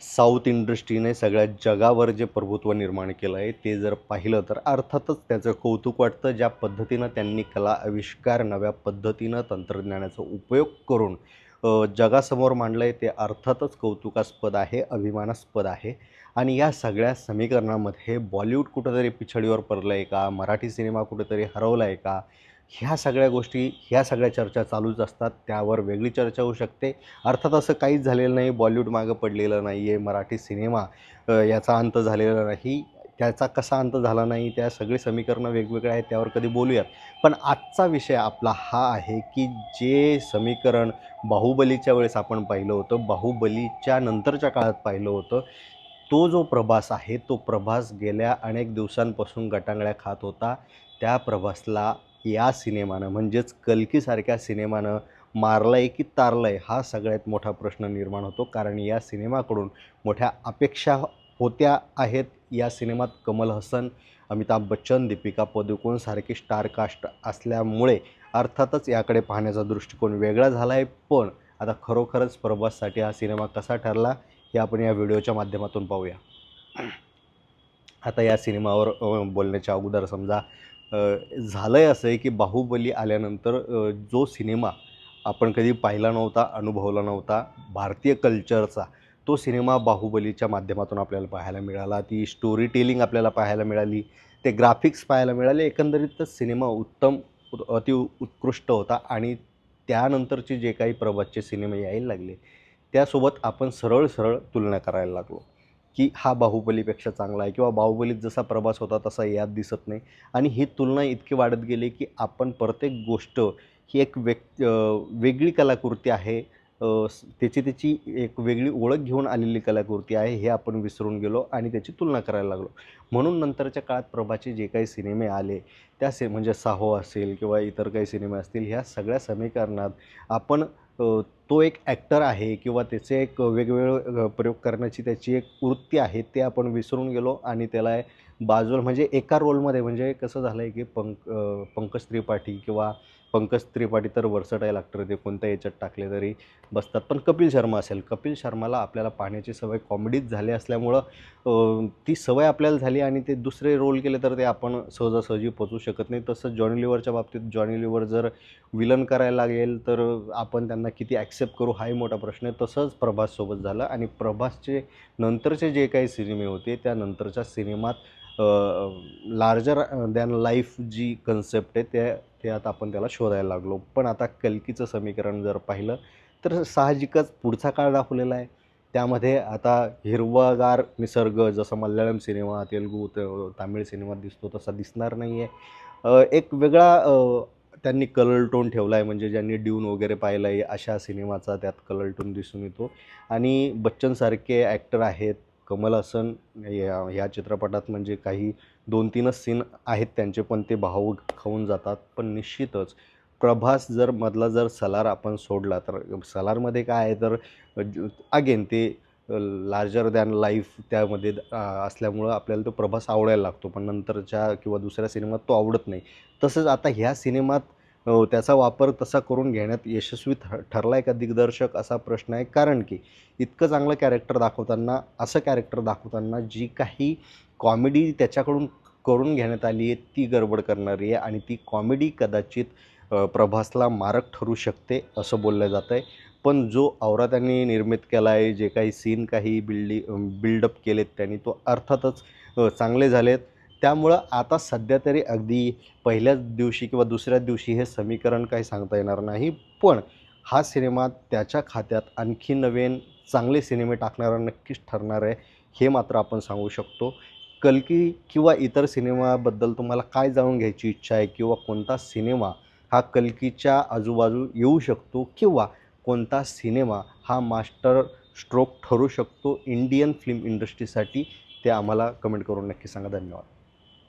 South इंडस्ट्रीने सगळ्या जगावर जे प्रभुत्व निर्माण केलं आहे ते जर पाहिलं तर अर्थातच त्याचं कौतुक वाटतं. ज्या पद्धतीनं त्यांनी कला आविष्कार नव्या पद्धतीनं तंत्रज्ञानाचा उपयोग करून जगासमोर मांडलं आहे ते अर्थातच कौतुकास्पद आहे अभिमानास्पद आहे. आणि या सगळ्या समीकरणामध्ये बॉलिवूड कुठंतरी पिछडीवर पडलं आहे का? मराठी सिनेमा कुठेतरी हरवला आहे का? ह्या सगळ्या गोष्टी ह्या सगळ्या चर्चा चालूच असतात. त्यावर वेगळी चर्चा होऊ शकते. अर्थात असं काहीच झालेलं नाही. बॉलिवूड मागं पडलेलं नाही आहे मराठी सिनेमा याचा अंत झालेला नाही. त्याचा कसा अंत झाला नाही? त्या सगळी समीकरणं वेगवेगळे आहेत. त्यावर कधी बोलूयात. पण आजचा विषय आपला हा आहे की जे समीकरण बाहुबलीच्या वेळेस आपण पाहिलं होतं बाहुबलीच्या नंतरच्या काळात पाहिलं होतं तो जो प्रभास आहे तो प्रभास गेल्या अनेक दिवसांपासून गटांगळ्या खात होता. त्या प्रभासला या सिनेमानं म्हणजेच कलकीसारख्या सिनेमानं मारलं आहे की तारलं आहे हा सगळ्यात मोठा प्रश्न निर्माण होतो. कारण या सिनेमाकडून मोठ्या अपेक्षा होत्या आहेत. या सिनेमात कमल हसन अमिताभ बच्चन दीपिका पदुकोण सारखी स्टारकास्ट असल्यामुळे अर्थातच याकडे पाहण्याचा दृष्टिकोन वेगळा झाला आहे पण आता खरोखरच प्रभाससाठी हा सिनेमा कसा ठरला? हे आपण या व्हिडिओच्या माध्यमातून पाहूया. आता या सिनेमावर बोलण्याच्या अगोदर समजा झालं आहे असं आहे की बाहुबली आल्यानंतर जो सिनेमा आपण कधी पाहिला नव्हता अनुभवला नव्हता भारतीय कल्चरचा तो सिनेमा बाहुबलीच्या माध्यमातून आपल्याला पाहायला मिळाला. ती स्टोरी टेलिंग आपल्याला पाहायला मिळाली. ते ग्राफिक्स पाहायला मिळाले. एकंदरीतच सिनेमा उत्तम अति उत्कृष्ट होता आणि त्यानंतरचे जे काही प्रभातचे सिनेमे यायला लागले त्यासोबत आपण सरळ सरळ तुलना करायला लागलो की हा बाहुबलीपेक्षा चांगला आहे किंवा बाहुबलीत जसा प्रभास होता तसा यात दिसत नाही. आणि ही तुलना इतकी वाढत गेली की आपण प्रत्येक गोष्ट ही एक व्यक् वेगळी कलाकृती आहे. त्याची त्याची एक वेगळी ओळख घेऊन आलेली कलाकृती आहे हे आपण विसरून गेलो आणि त्याची तुलना करायला लागलो. म्हणून नंतरच्या काळात प्रभाचे जे काही सिनेमे आले त्या से म्हणजे साहो असेल किंवा इतर काही सिनेमे असतील ह्या सगळ्या समीकरणात आपण तो एक ॲक्टर आहे किंवा त्याचे एक वेगवेगळे प्रयोग करण्याची त्याची एक वृत्ती आहे ते आपण विसरून गेलो आणि त्याला बाजूला म्हणजे एका रोलमध्ये म्हणजे कसं झालं आहे की पंक पंकज त्रिपाठी किंवा पंकज त्रिपाठी तर वर्सटाईल ॲक्टर ते कोणत्या याच्यात टाकले तरी बसतात. पण कपिल शर्मा असेल कपिल शर्माला आपल्याला पाहण्याची सवय कॉमेडीत झाली असल्यामुळं ती सवय आपल्याला झाली आणि ते दुसरे रोल केले तर ते आपण सहजासहजी पोचू शकत नाही. तसं जॉनी लिव्हरच्या बाबतीत जॉनी लिव्हर जर विलन करायला लागेल तर आपण त्यांना किती ॲक्सेप्ट करू हाही मोठा प्रश्न आहे. तसंच प्रभाससोबत झालं आणि प्रभासचे नंतरचे जे काही सिनेमे होते त्यानंतरच्या सिनेमात लार्जर दॅन लाईफ जी कन्सेप्ट आहे त्या त्यात आपण त्याला शोधायला लागलो. पण आता कल्कीचं समीकरण जर पाहिलं तर साहजिकच पुढचा काळ दाखवलेला आहे. त्यामध्ये आता हिरवागार निसर्ग जसं मल्याळम सिनेमा तेलगू तामिळ सिनेमात दिसतो तसा दिसणार नाही आहे एक वेगळा त्यांनी कलर टोन ठेवला आहे म्हणजे ज्यांनी ड्यून वगैरे पाहिलं आहे अशा सिनेमाचा त्यात कलर टोन दिसून येतो. आणि बच्चनसारखे ॲक्टर आहेत कमल हसन या ह्या चित्रपटात म्हणजे काही दोन तीनच सीन आहेत त्यांचे पण ते भावूक खाऊन जातात. पण निश्चितच प्रभास जर मधला जर सलार आपण सोडला तर सलारमध्ये काय आहे तर अगेन ते लार्जर दॅन लाईफ त्यामध्ये असल्यामुळं आपल्याला तो प्रभास आवडायला लागतो. पण नंतरच्या किंवा दुसऱ्या सिनेमात तो आवडत नाही. तसंच आता ह्या सिनेमात हो, त्याचा वापर तसा करून घेण्यात यशस्वी ठ ठरला आहे का दिग्दर्शक असा प्रश्न आहे. कारण की इतकं चांगलं कॅरेक्टर दाखवताना असं कॅरेक्टर दाखवताना जी काही कॉमेडी त्याच्याकडून करून घेण्यात आली आहे ती गडबड करणारी आहे आणि ती कॉमेडी कदाचित प्रभासला मारक ठरू शकते असं बोललं जातं आहे. पण जो आवरा त्यांनी निर्मित केला आहे जे काही सीन काही बिल्डी बिल्डअप केलेत त्यांनी तो अर्थातच चांगले झालेत. त्यामुळं आता सध्या तरी अगदी पहिल्याच दिवशी किंवा दुसऱ्याच दिवशी हे समीकरण काही सांगता येणार नाही. पण हा सिनेमा त्याच्या खात्यात आणखी नवीन चांगले सिनेमे टाकणारा नक्कीच ठरणार आहे हे मात्र आपण सांगू शकतो. कलकी किंवा इतर सिनेमाबद्दल तुम्हाला काय जाणून घ्यायची इच्छा आहे किंवा कोणता सिनेमा हा कलकीच्या आजूबाजू येऊ शकतो किंवा कोणता सिनेमा हा मास्टर स्ट्रोक ठरू शकतो इंडियन फिल्म इंडस्ट्रीसाठी ते आम्हाला कमेंट करून नक्की सांगा. धन्यवाद.